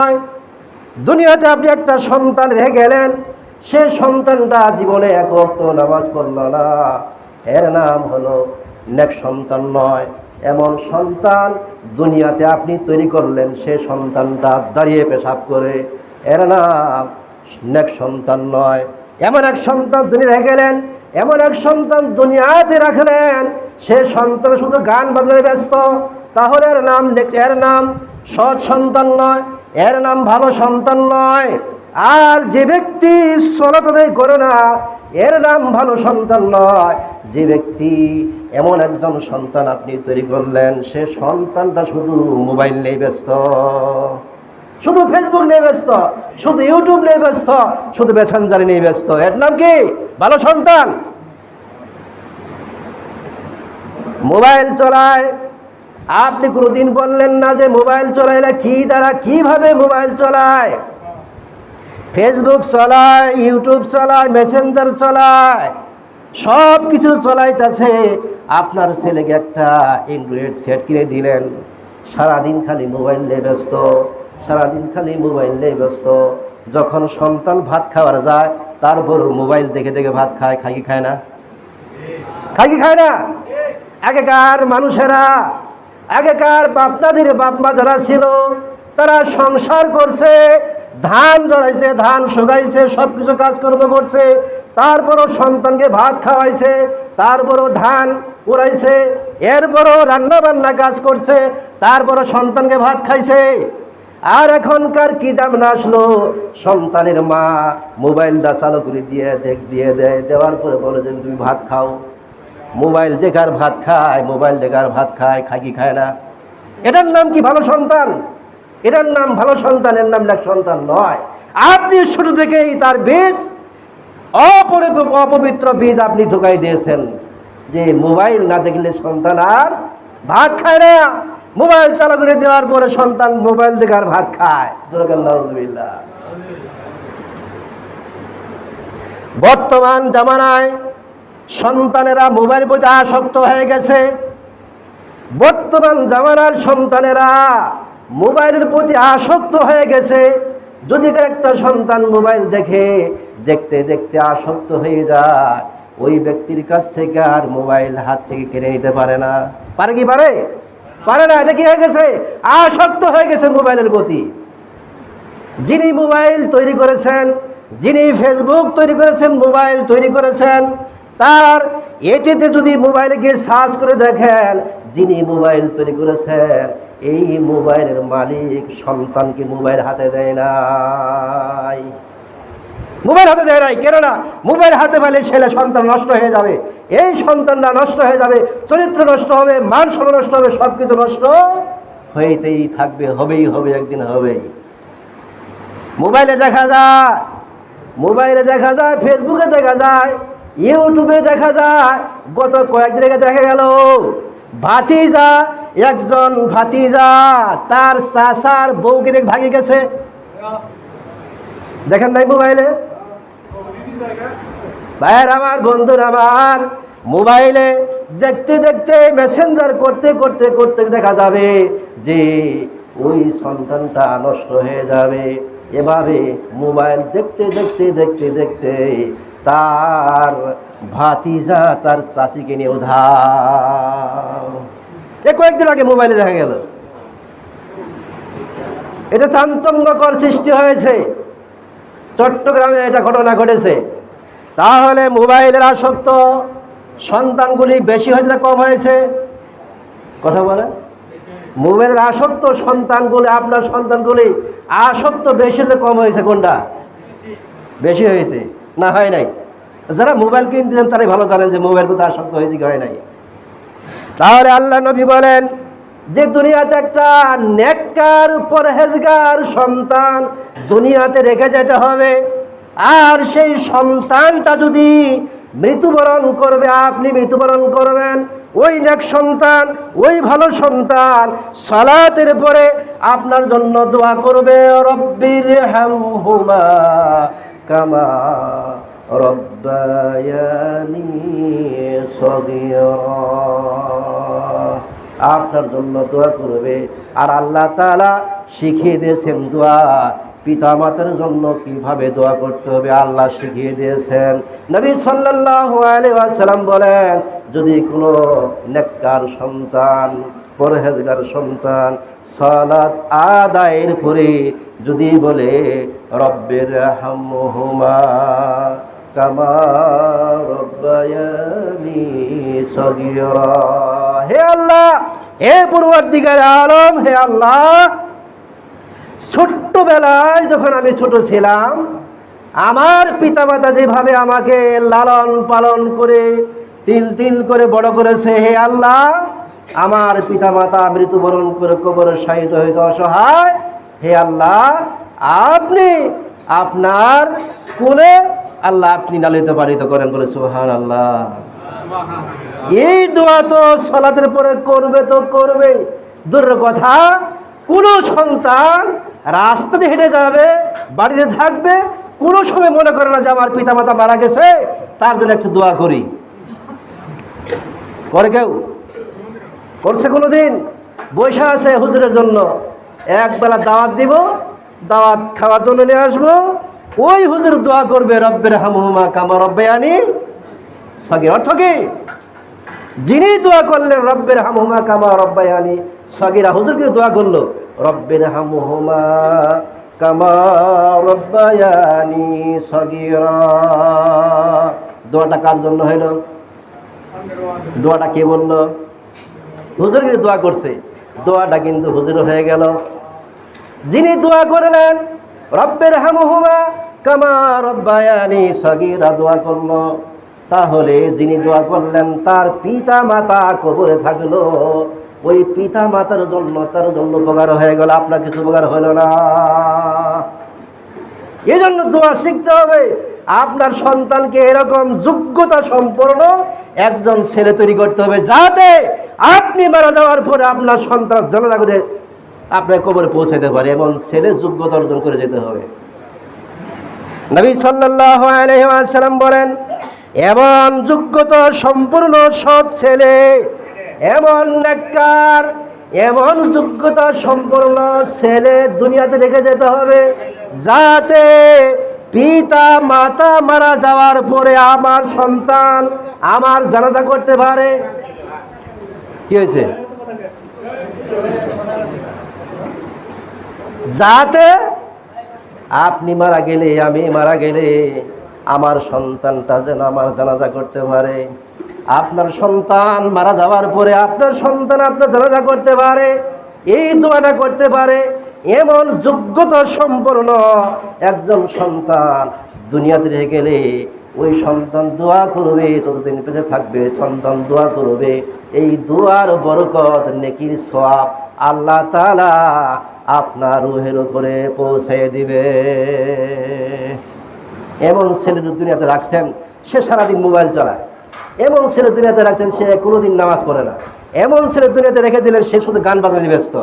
নয়। দুনিয়াতে আপনি একটা সন্তান রেখে গেলেন, সে সন্তানটা জীবনে এক ওয়াক্ত নামাজ পড়ল না। এর নাম হলো নেক সন্তান নয়। এমন সন্তান দুনিয়াতে আপনি তৈরি করলেন, সে সন্তানটা দাঁড়িয়ে পেশাব করে। এর নাম নেক সন্তান নয়। এমন এক সন্তান দুনিয়া রেখে গেলেন, এমন এক সন্তান দুনিয়াতে রাখলেন, সে সন্তান শুধু গান বাজনায় ব্যস্ত। তাহলে এর নাম এর নাম সৎ সন্তান নয়। এর নাম ভালো সন্তান নয়। আর যে ব্যক্তি সলাত আদায় করে না, এর নাম ভালো সন্তান নয়। যে ব্যক্তি এমন একজন সন্তান আপনি তৈরি করলেন, সে সন্তানটা শুধু মোবাইল নিয়ে ব্যস্ত, শুধু ফেসবুক নিয়ে ব্যস্ত, শুধু ইউটিউব নিয়ে ব্যস্ত, শুধু মেসেঞ্জারে নিয়ে ব্যস্ত। এর নাম কি? ভালো সন্তান। মোবাইল চলায় আপনি কোনোদিন বললেন না যে মোবাইল চলাইলে কি দ্বারা, কীভাবে মোবাইল চলায়? ফেসবুক চলায় ইউটিউব চলায় মেসেঞ্জার চলায় সব কিছু চলাইতেছে। আপনার ছেলেকে একটা অ্যান্ড্রয়েড সেট কিনে দিলেন। সারাদিন খালি মোবাইল নিয়ে ব্যস্ত, সারাদিন খালি মোবাইল নিয়ে ব্যস্ত। যখন সন্তান ভাত খাওয়ার যায় তারপর মোবাইল দেখে দেখে ভাত খায় খাই কি খায় না? খাই কি খায় না? আগেকার মানুষেরা আগেকার বাপনাদের বাপমা যারা ছিল, তারা সংসার করছে, ধান জড়াইছে, ধান শুকাইছে সব কিছু কাজকর্ম করছে, তারপরও সন্তানকে ভাত খাওয়াইছে, তারপরও ধান উড়াইছে, এরপরও রান্না বান্না কাজ করছে, তারপরও সন্তানকে ভাত খাইছে। আর এখনকার কি জামনা আসলো? সন্তানের মা মোবাইলটা চালু করে দিয়ে, দেখ দিয়ে, দেয়, দেওয়ার পরে বলে যে তুমি ভাত খাও। মোবাইল দেখার ভাত খায়, মোবাইল দেখার ভাত খায় খায় কি খায় না? এটার নাম কি ভালো সন্তান? এটার নাম ভালো সন্তানের নাম এক সন্তান নয়। আপনি শুরু থেকেই তার বীজ অপবিত্র বীজ আপনি ঢুকাই দিয়েছেন। যে মোবাইল না দেখলে সন্তান আর ভাত খায় না। মোবাইল চালু করে দেওয়ার পরে সন্তান মোবাইল দেখার ভাত খায়। বর্তমান জামানায় সন্তানেরা মোবাইল প্রতি আসক্ত হয়ে গেছে। বর্তমান জামানার সন্তানেরা মোবাইলের প্রতি আসক্ত হয়ে গেছে। যদি একটা সন্তান মোবাইল দেখে, দেখতে দেখতে আসক্ত হয়ে যায়, ওই ব্যক্তির কাছ থেকে আর মোবাইল হাত থেকে কেড়ে নিতে পারে না। পারে কি পারে? পারে না, এটা কি হয়ে গেছে? আসক্ত হয়ে গেছে মোবাইলের প্রতি। যিনি মোবাইল তৈরি করেছেন, যিনি ফেসবুক তৈরি করেছেন, মোবাইল তৈরি করেছেন তার এটিতে যদি মোবাইলে গিয়ে সার্চ করে দেখেন, যিনি মোবাইল তৈরি করেছেন, এই মোবাইলের মালিক সন্তানকে মোবাইল হাতে দেয় নাই। মোবাইল হাতে দেয় নাই, কেননা মোবাইল হাতে পেলে ছেলে সন্তান নষ্ট হয়ে যাবে। এই সন্তানটা নষ্ট হয়ে যাবে, চরিত্র নষ্ট হবে, মান সম্মান নষ্ট হবে সব কিছু নষ্ট হইতেই থাকবে, হবেই হবে, একদিন হবেই। মোবাইলে দেখা যায়, মোবাইলে দেখা যায়, ফেসবুকে দেখা যায় ইউটিউবে দেখা যায়, গত কয়েকদিন আগে দেখা গেল, ভাতিজা, একজন ভাতিজা তার চাষার বউকে ভাগি গেছে। দেখেন নাই মোবাইলে? ভাইয়ের আমার, বন্ধুর আমার, মোবাইলে দেখতে দেখতে মেসেঞ্জার করতে করতে করতে দেখা যাবে যে ওই সন্তানটা নষ্ট হয়ে যাবে। এভাবে মোবাইল দেখতে দেখতে দেখতে দেখতে তার ভাতিজা, তার চাষিকে নিয়ে উধার এ কয়েকদিন আগে মোবাইলে দেখা গেল। এটা চাঞ্চল্যকর সৃষ্টি হয়েছে। চট্টগ্রামে এটা ঘটনা ঘটেছে। তাহলে মোবাইলের আসক্ত সন্তানগুলি বেশি হয়েছে কম হয়েছে? কথা বলে। মোবাইলের আসক্ত সন্তানগুলি, আপনার সন্তানগুলি আসক্ত বেশি হলে কম হয়েছে কোনটা? বেশি হয়েছে। না, হয় নাই। যারা মোবাইল কিনতেছেন তারাই ভালো জানেন যে মোবাইল প্রতি আসক্ত হয়েছে কি হয় নাই। তাহলে আল্লাহ নবী বলেন, যে দুনিয়াতে একটা নেককার, পরহেজগার সন্তান দুনিয়াতে রেখে যেতে হবে, আর সেই সন্তানটা যদি মৃত্যুবরণ করবে, আপনি মৃত্যুবরণ করবেন, ওই নেক সন্তান, ওই ভালো সন্তান সালাতের পরে আপনার জন্য দোয়া করবে রব্বির হামহুমা আপনার জন্য দোয়া করবে। আর আল্লাহ তাআলা শিখিয়ে দিয়েছেন দোয়া। পিতা মাতার জন্য কীভাবে দোয়া করতে হবে আল্লাহ শিখিয়ে দিয়েছেন। নবী আলাইহি ওয়াসাল্লাম বলেন, যদি কোনো নেককার সন্তান পরহেজগার সন্তান, সালাত আদায়ের পরে যদি বলে, রব্বের হামহুমা কামা রব্বায়ানি সগীরা। হে আল্লাহ, হে পূর্বাধিকার আলম, হে আল্লাহ, ছোট্টবেলায় যখন আমি ছোট ছিলাম, আমার পিতামাতা যেভাবে আমাকে লালন পালন করে তিল তিল করে বড় করেছে, হে আল্লাহ আমার পিতা পিতামাতা মৃত্যুবরণ করে কবরে শাহিত হয়েছে অসহায়। হে আল্লাহ, আপনি আপনার কোলে আল্লাহ আপনি লালিত পালিত করেন, বলে সুহান আল্লাহ এই দোয়া তো সলাতের পরে করবে তো করবে। দূরের কথা, কোনো সন্তান রাস্তাতে হেঁটে যাবে, বাড়িতে থাকবে, কোনো সময় মনে করে না যে আমার পিতা মাতা মারা গেছে, তার জন্য একটু দোয়া করি। করে কেউ? করছে কোনো দিন বৈশা আছে হুজুরের জন্য। একবেলা দাওয়াত দিব, দাওয়াত খাওয়ার জন্য নিয়ে আসব। ওই হুজুর দোয়া করবে, রব্বের হামহুমা কামা রব্বে আনি সগির। অর্থ কি? যিনি দোয়া করলেন, রব্বের হামহুমা কামা রব্বায়ানি সগিরা। হুজুর কিন্তু দোয়া করল, রব্বের হামহুমা কামা রব্বায়ানি সগিরা। দোয়াটা কার জন্য হইল? দোয়াটা কে বলল? হুজুর কিন্তু দোয়া করছে। দোয়াটা কিন্তু হুজুর হয়ে গেল। যিনি দোয়া করলেন, রব্বের হামহুমা কামা রব্বায়ানি সগিরা দোয়া করল। তাহলে যিনি দোয়া করলেন, তার পিতা মাতা কবরে থাকল। ওই পিতা মাতার জন্য, তার জন্য উপকার হয়ে গেল। আপনার কিছু উপকার হলো না। এই জন্য দোয়া শিখতে হবে। আপনার সন্তানকে এরকম যোগ্যতা সম্পন্ন একজন ছেলে তৈরি করতে হবে যাতে আপনি মারা যাওয়ার পরে আপনার সন্তান জানাজা করে আপনার কবরে পৌঁছাতে পারে এবং ছেলে যোগ্যতা অর্জন করে যেতে হবে। নবী ওয়াসাল্লাম বলেন, এমন যোগ্যতা সম্পূর্ণ সৎ ছেলে, এমন এমন যোগ্যতা সম্পূর্ণ ছেলে দুনিয়াতে রেখে যেতে হবে। যাতে পিতা, মাতা মারা যাওয়ার পরে আমার সন্তান আমার জানাজা করতে পারে। কি হয়েছে? যাতে আপনি মারা গেলে, আমি মারা গেলে আমার সন্তানটা যেন আমার জানাজা করতে পারে। আপনার সন্তান মারা যাওয়ার পরে আপনার সন্তান আপনার জানাজা করতে পারে। এই দোয়াটা করতে পারে। এমন যোগ্যতা সম্পন্ন একজন সন্তান দুনিয়াতে রেখে গেলে ওই সন্তান দোয়া করবে, ততদিন পেছে থাকবে, সন্তান দোয়া করবে। এই দোয়ার বরকত, নেকির সওয়াব আল্লাহ তালা আপনার রুহের উপরে পৌঁছে দিবে। এমন ছেলে দুনিয়াতে রাখছেন, সে সারাদিন মোবাইল চালায়। এমন ছেলে দুনিয়াতে রাখছেন, সে কোনোদিন নামাজ পড়ে না। এমন ছেলে দুনিয়াতে রেখে দিলেন সে শুধু গান বাজাতে ব্যস্ত।